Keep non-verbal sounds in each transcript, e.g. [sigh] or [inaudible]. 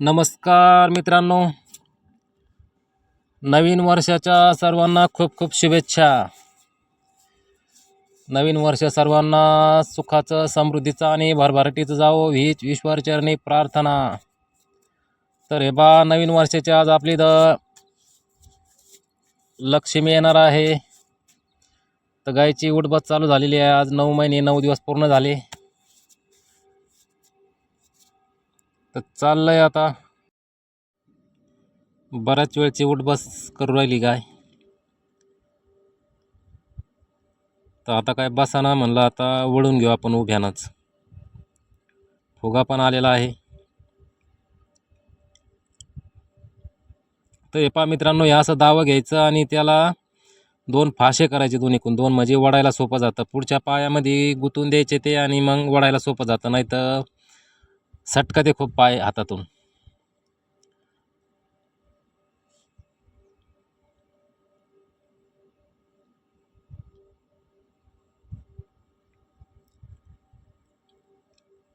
नमस्कार मित्रांनो. नवीन वर्षाच्या सर्वांना खूप खूप शुभेच्छा. नवीन वर्ष सर्वांना सुखाचं समृद्धीचं आणि भरभराटीचं जावो हीच ईश्वरचरणी प्रार्थना. तर हे बा नवीन वर्षाची आज आपली द लक्ष्मी येणार आहे. तर गायची उठबत चालू झालेली आहे. आज नऊ महिने नऊ दिवस पूर्ण झाले. तर चाललंय आता. बऱ्याच वेळची उठबस करू राहिली गाय. तर आता काय बसाना म्हणलं आता वळून घेऊ आपण उभ्यानंच. फुगा पण आलेला आहे. तर हे पा मित्रांनो हे असं दावं घ्यायचं आणि त्याला दोन फाशे करायचे दोन्हीकडून. दोन म्हणजे वडायला सोपं जातं. पुढच्या पायामध्ये गुंतून द्यायचे ते आणि मग वडायला सोपं जातं. नाही तर सटका ते खूप पाय हातातून.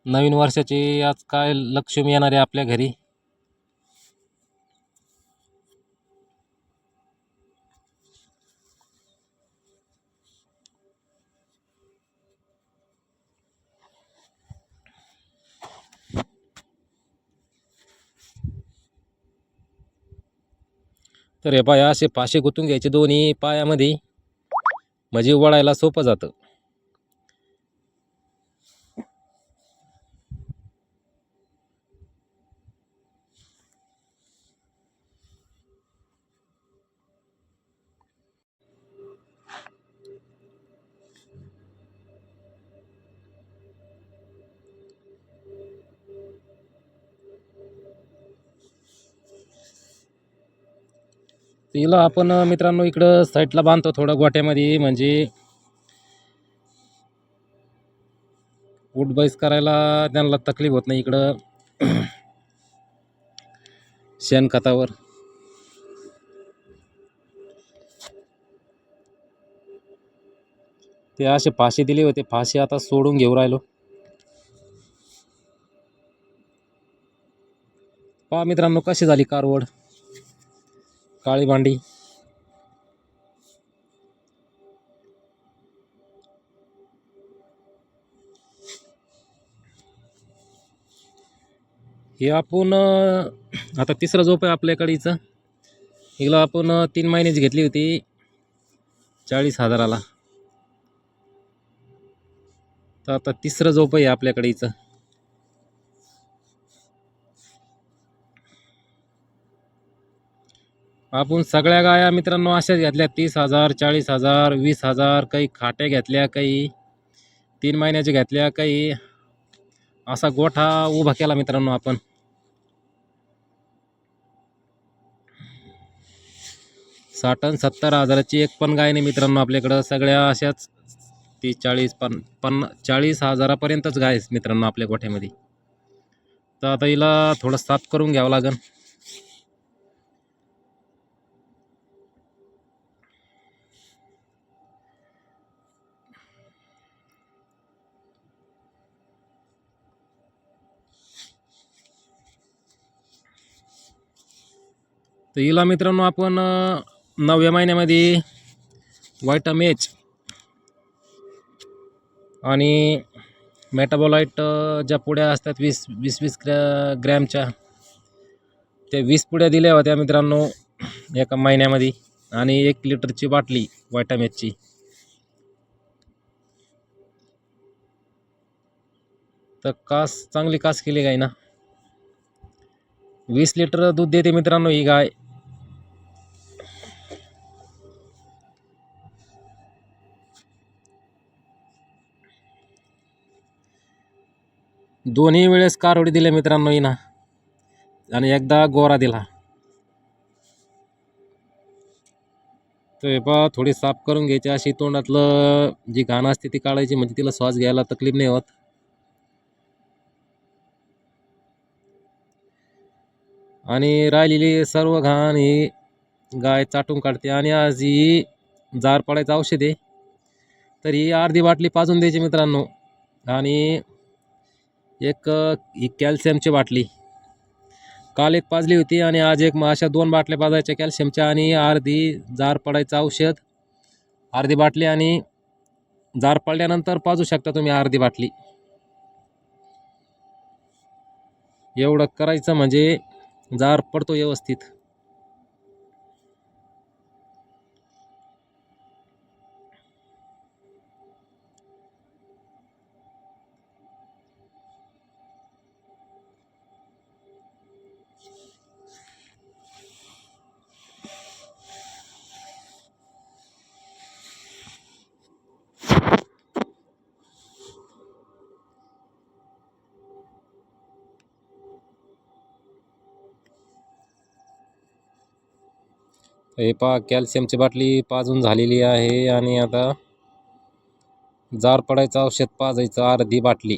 नवीन वर्षाची आज काय लक्ष्मी येणार आहे आपल्या घरी? तर हे पाय असे फाशे गुंतून घ्यायचे दोन्ही पायामध्ये. म्हणजे वळायला सोपं जातं. तिला आपण मित्रांनो इकडं साईडला बांधतो थोडं गोट्यामध्ये म्हणजे उठबैस करायला त्यांना तकलीफ होत नाही इकडं. [clears throat] शेणखतावर ते असे फाशी दिले होते फाशी आता सोडून घेऊ राहिलो. पहा मित्रांनो कशी झाली कारवड. काळी भांडी. हे आपण आता तिसरा झोप आहे आपल्याकडे हिचं हिला आपण तीन महिन्याची घेतली होती. चाळीस हजाराला. तर आता तिसरं झोप आहे आपल्याकडे हिचं आपण सगळ्या गाया मित्रांनो अशाच घेतल्या. तीस हजार चाळीस हजार वीस हजार काही खाट्या घेतल्या काही तीन महिन्याच्या घेतल्या काही असा गोठा उभा केला मित्रांनो आपण. साठ आणि सत्तर हजाराची एक पण गाय नाही मित्रांनो आपल्याकडं. सगळ्या अशाच तीस चाळीस पन पन्ना चाळीस हजारापर्यंतच गाय मित्रांनो आपल्या गोठ्यामध्ये. तर आता हिला थोडं साफ करून घ्यावं लागेल तर हिला मित्रांनो आपण नवव्या महिन्यामध्ये व्हायटम एच आणि मेटाबोलाईट ज्या पुड्या असतात वीस वीस वीस ग्रॅ ग्रॅमच्या त्या वीस पुड्या दिल्या होत्या मित्रांनो एका महिन्यामध्ये आणि एक लिटरची बाटली व्हायटामेचची तर कास चांगली कास केली गाय ना वीस लिटर दूध देते मित्रांनो ही गाय. दोन्ही वेळेस कारोडी दिल्या मित्रांनो हिना आणि एकदा गोरा दिला. तर हे पहा थोडी साफ करून घ्यायची. अशी तोंडातलं जी घाण असते ती काढायची म्हणजे तिला श्वास घ्यायला तकलीफ नाही होत. आणि राहिलेली सर्व घाण ही गाय चाटून काढते. आणि आज ही जार पडायचं औषध आहे. तर ही अर्धी बाटली पाजून द्यायची मित्रांनो. आणि एक ही कॅल्शियमची बाटली. काल एक पाजली होती आणि आज एक मग अशा दोन बाटल्या पाजायच्या कॅल्शियमच्या आणि अर्धी जार पडायचं औषध अर्धी बाटली आणि जार पडल्यानंतर पाजू शकता तुम्ही अर्धी बाटली. एवढं करायचं म्हणजे जार पडतो व्यवस्थित. हे पहा कॅल्शियमची बाटली पाजून झालेली आहे आणि आता जार पडायचं औषध पाजायचं अर्धी बाटली.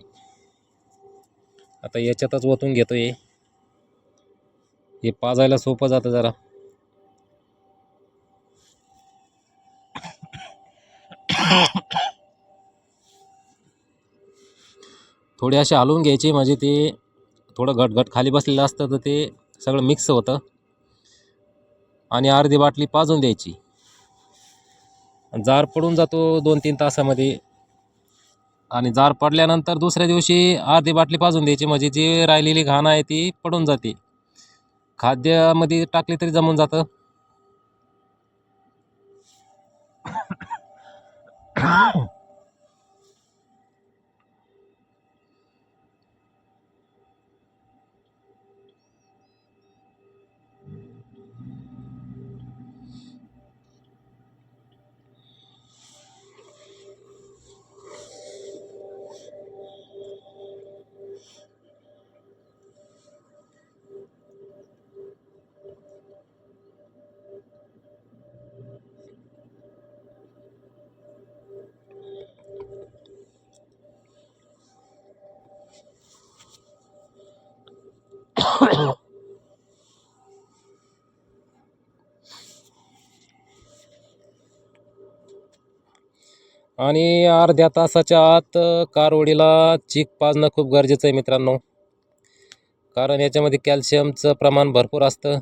आता याच्यातच ओतून घेतो हे हे पाजायला सोपं जातं जरा. थोडे असे हलवून घ्यायचे म्हणजे ते थोडं घटघट खाली बसलेलं असतं तर ते सगळं मिक्स होतं. आणि अर्धी बाटली पाजून द्यायची. जार पडून जातो दोन तीन तासामध्ये. आणि जार पडल्यानंतर दुसऱ्या दिवशी अर्धी बाटली पाजून द्यायची. म्हणजे जी राहिलेली घाण आहे ती पडून जाते. खाद्यामध्ये टाकली तरी जमून जातं. [coughs] [coughs] आणि अर्ध्या तासाच्या आत कारवडीला चीक पाजणं खूप गरजेचं आहे मित्रांनो. कारण याच्यामध्ये कॅल्शियमचं प्रमाण भरपूर असतं.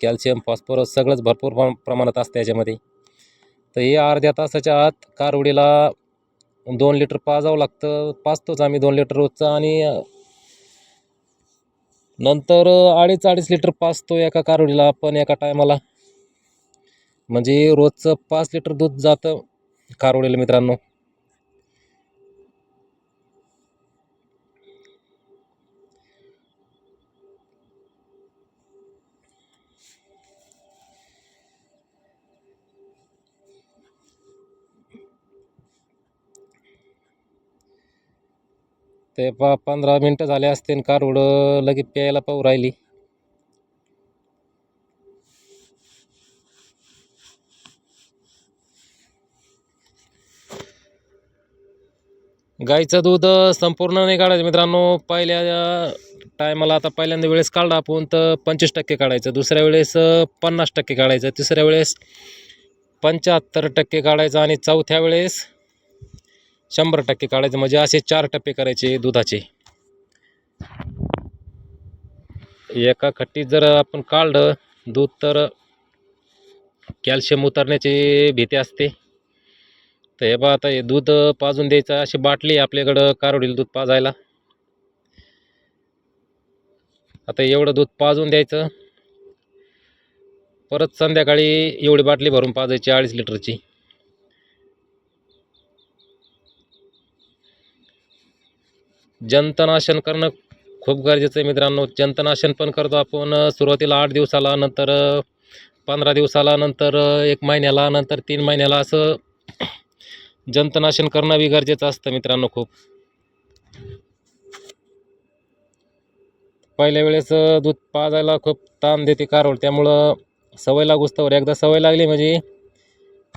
कॅल्शियम फॉस्फरस सगळंच भरपूर प्रमाणात असतं याच्यामध्ये. तर हे अर्ध्या तासाच्या आत कारवडीला दोन लिटर पाजावं लागतं. पाजतोच आम्ही दोन लिटर रोजचं आणि नंतर अडीच अडीच लिटर पाजतो एका कारवडीला पण एका टायमाला. म्हणजे रोजचं पाच लिटर दूध जातं. कारवडीला मित्रांनो. ते प पंधरा मिनटं झाले असते कारवडं लगेच प्यायला पाहू राहिली. गाईचं दूध संपूर्ण नाही काढायचं मित्रांनो. पहिल्या टायमाला आता पहिल्यांदा वेळेस काढलं आपण तर पंचवीस टक्के काढायचं. दुसऱ्या वेळेस पन्नास टक्के काढायचं. तिसऱ्या वेळेस पंच्याहत्तर टक्के काढायचं आणि चौथ्या वेळेस शंभर टक्के काढायचं. म्हणजे असे चार टप्पे करायचे दुधाचे. एका खट्टीत जर आपण काढलं दूध तर कॅल्शियम उतरण्याची भीती असते. तर हे बा आता हे दूध पाजून द्यायचं. अशी बाटली आहे आपल्याकडं कारोडील दूध पाजायला. आता एवढं दूध पाजून द्यायचं. परत संध्याकाळी एवढी बाटली भरून पाजायची अडीच लिटरची. जंतनाशन करणं खूप गरजेचं आहे मित्रांनो. जंतनाशन पण करतो आपण सुरुवातीला आठ दिवसाला नंतर पंधरा दिवसाला नंतर एक महिन्याला नंतर तीन महिन्याला असं जंतनाशन करणं बी गरजेचं असतं मित्रांनो खूप. पहिल्या वेळेस दूध पाजायला खूप ताण देते कारवड त्यामुळं सवय लागूस्तवर एकदा सवय लागली म्हणजे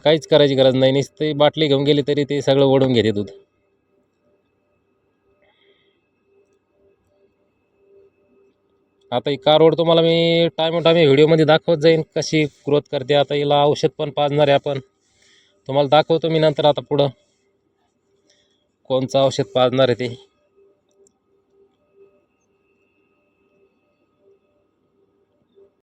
काहीच करायची गरज नाही. नुसती बाटली घेऊन गेली तरी ते सगळं ओढून घेते दूध. आता ही कारवड तुम्हाला मी टायमोटायमी व्हिडिओमध्ये दाखवत जाईन कशी ग्रोथ करते. आता हिला औषध पण पाजणार आहे आपण. तुम्हाला दाखवतो मी नंतर आता पुढं. कोणचं औषध पाजणार आहे ते.